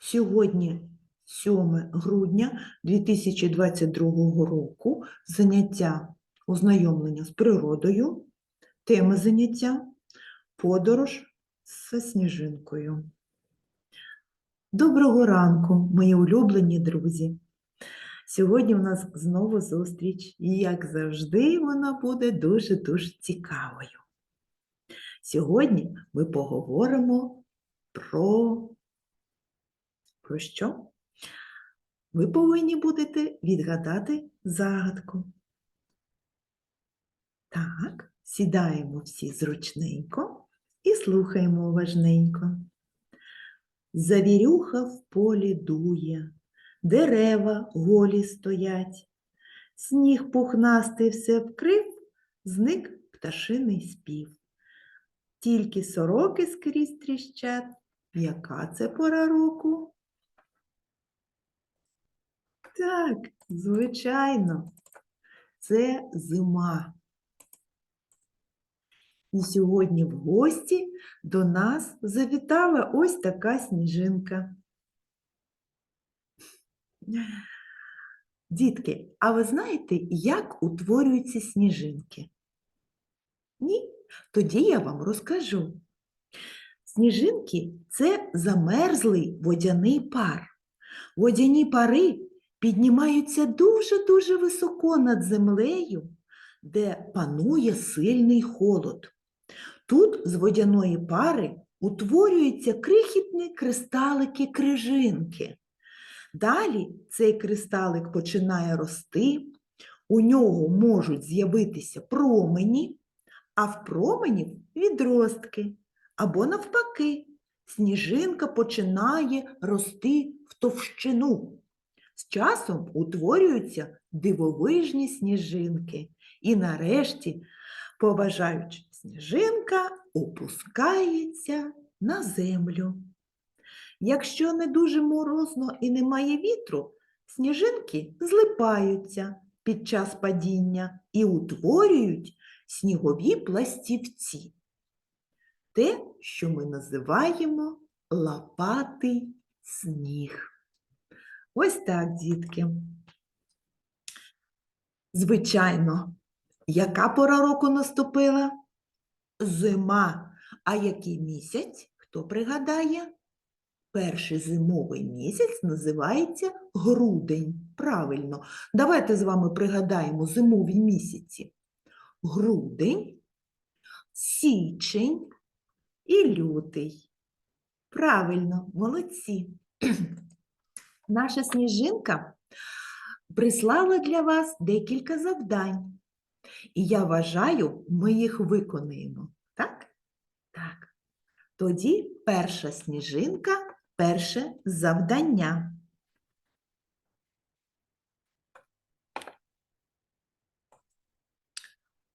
Сьогодні 7 грудня 2022 року заняття ознайомлення з природою, тема заняття подорож зі сніжинкою. Доброго ранку, мої улюблені друзі! Сьогодні у нас знову зустріч, і, як завжди, вона буде дуже-дуже цікавою. Сьогодні ми поговоримо про про що? Ви повинні будете відгадати загадку. Так, сідаємо всі зручненько і слухаємо уважненько. Завірюха в полі дує, дерева голі стоять, сніг пухнастий все вкрив, зник пташиний спів. Тільки сороки скрізь тріщать. Яка це пора року? Так, звичайно, це зима. І сьогодні в гості до нас завітала ось така сніжинка. Дітки, а ви знаєте, як утворюються сніжинки? Ні? Тоді я вам розкажу. Сніжинки це замерзлий водяний пар. Водяні пари піднімаються дуже-дуже високо над землею, де панує сильний холод. Тут з водяної пари утворюються крихітні кристалики-крижинки. Далі цей кристалик починає рости, у нього можуть з'явитися промені, а в променів відростки. Або навпаки, сніжинка починає рости в товщину. З часом утворюються дивовижні сніжинки. І нарешті, поважаючи сніжинка, опускається на землю. Якщо не дуже морозно і немає вітру, сніжинки злипаються під час падіння і утворюють снігові пластівці. Те, що ми називаємо лопатий сніг. Ось так, дітки. Звичайно, яка пора року наступила? Зима. А який місяць? Хто пригадає? Перший зимовий місяць називається грудень. Правильно. Давайте з вами пригадаємо зимові місяці. Грудень, січень і лютий. Правильно, молодці. Наша сніжинка прислала для вас декілька завдань. І я вважаю, ми їх виконаємо. Так? Так. Тоді перша сніжинка, перше завдання.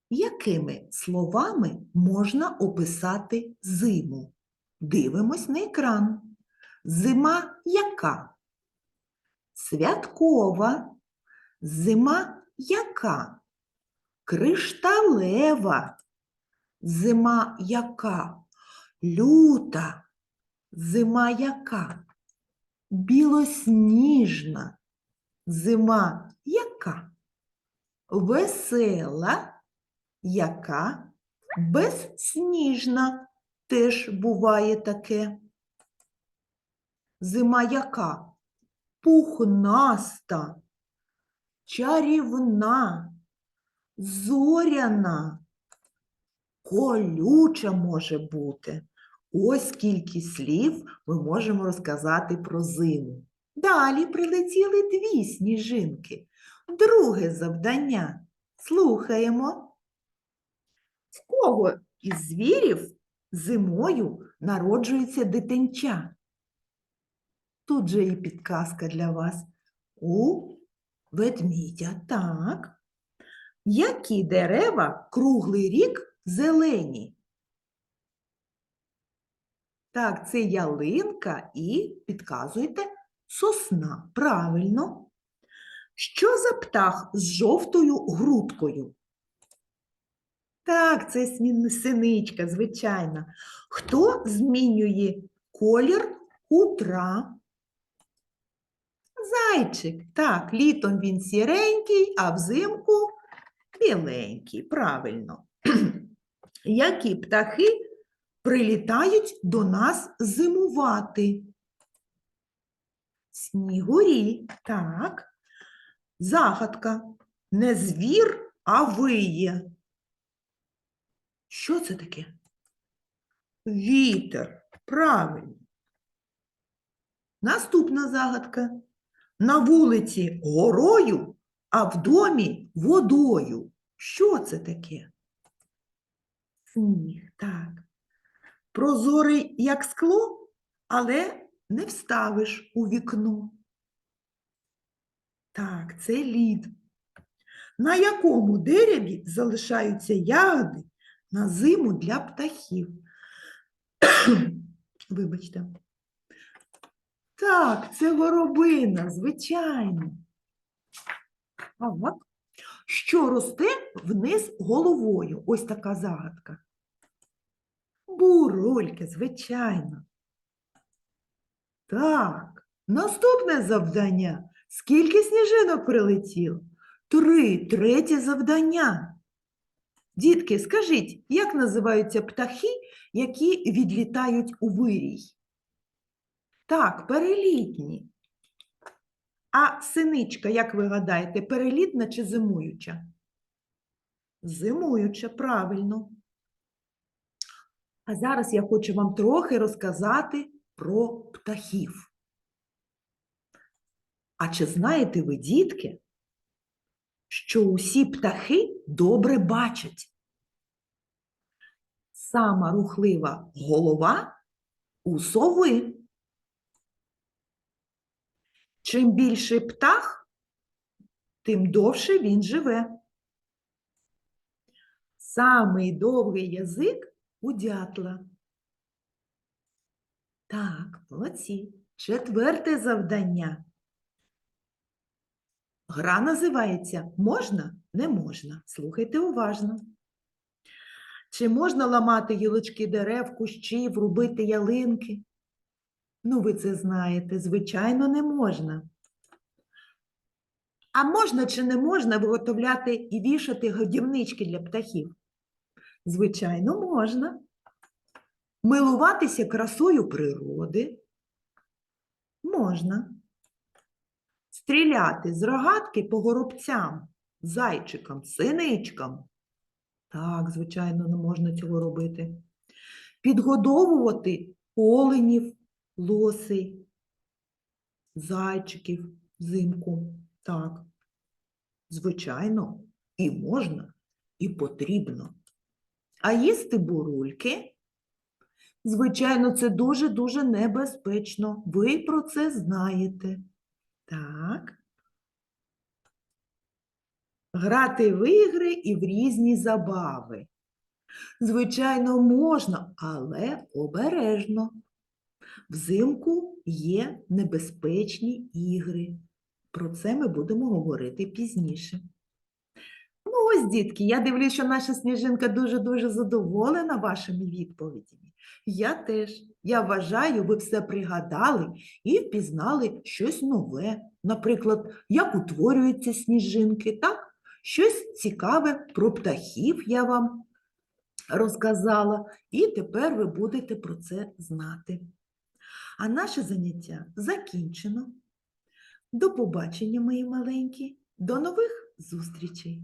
Якими словами можна описати зиму? Дивимось на екран. Зима яка? Святкова. Зима яка? Кришталева. Зима яка? Люта. Зима яка? Білосніжна. Зима яка? Весела яка безсніжна теж буває таке. Зима яка? Пухнаста, чарівна, зоряна, колюча може бути. Ось скільки слів ми можемо розказати про зиму. Далі прилетіли дві сніжинки. Друге завдання. Слухаємо. В кого із звірів зимою народжується дитинча? Тут же і підказка для вас. У ведмідя, так. Які дерева круглий рік зелені? Так, це ялинка і підказуйте сосна. Правильно. Що за птах з жовтою грудкою? Так, це синичка, звичайно. Хто змінює колір хутра? Зайчик. Так, літом він сіренький, а взимку біленький. Правильно. Які птахи прилітають до нас зимувати? Снігурі. Так. Загадка. Не звір, а виє. Що це таке? Вітер. Правильно. Наступна загадка. На вулиці горою, а в домі водою. Що це таке? Сніг, так. Прозорий, як скло, але не вставиш у вікно. Так, це лід. На якому дереві залишаються ягоди на зиму для птахів? Вибачте. Так, це горобина, звичайно. Так. Що росте вниз головою? Ось така загадка. Бурульки, звичайно. Так, наступне завдання. Скільки сніжинок прилетіло? Три, третє завдання. Дітки, скажіть, як називаються птахи, які відлітають у вирій? Так, перелітні. А синичка, як ви гадаєте, перелітна чи зимуюча? Зимуюча, правильно. А зараз я хочу вам трохи розказати про птахів. А чи знаєте ви, дітки, що усі птахи добре бачать? Сама рухлива голова у сови. Чим більший птах, тим довше він живе. Самий довгий язик у дятла. Так, молодці. Четверте завдання. Гра називається Можна? Не можна. Слухайте уважно. Чи можна ламати гілочки дерев, кущів, рубити ялинки? Ну, ви це знаєте, звичайно, не можна. А можна чи не можна виготовляти і вішати годівнички для птахів? Звичайно, можна. Милуватися красою природи можна. Стріляти з рогатки по горобцям, зайчикам, синичкам. Так, звичайно, не можна цього робити. Підгодовувати оленів, лосей, зайчиків взимку. Так, звичайно, і можна, і потрібно. А їсти бурульки, звичайно, це дуже-дуже небезпечно. Ви про це знаєте. Так. Грати в ігри і в різні забави. Звичайно, можна, але обережно. Взимку є небезпечні ігри. Про це ми будемо говорити пізніше. Ну, ось, дітки, я дивлюсь, що наша сніжинка дуже-дуже задоволена вашими відповідями. Я теж. Я вважаю, ви все пригадали і впізнали щось нове. Наприклад, як утворюються сніжинки, так? Щось цікаве про птахів я вам розказала, і тепер ви будете про це знати. А наше заняття закінчено. До побачення, мої маленькі, до нових зустрічей!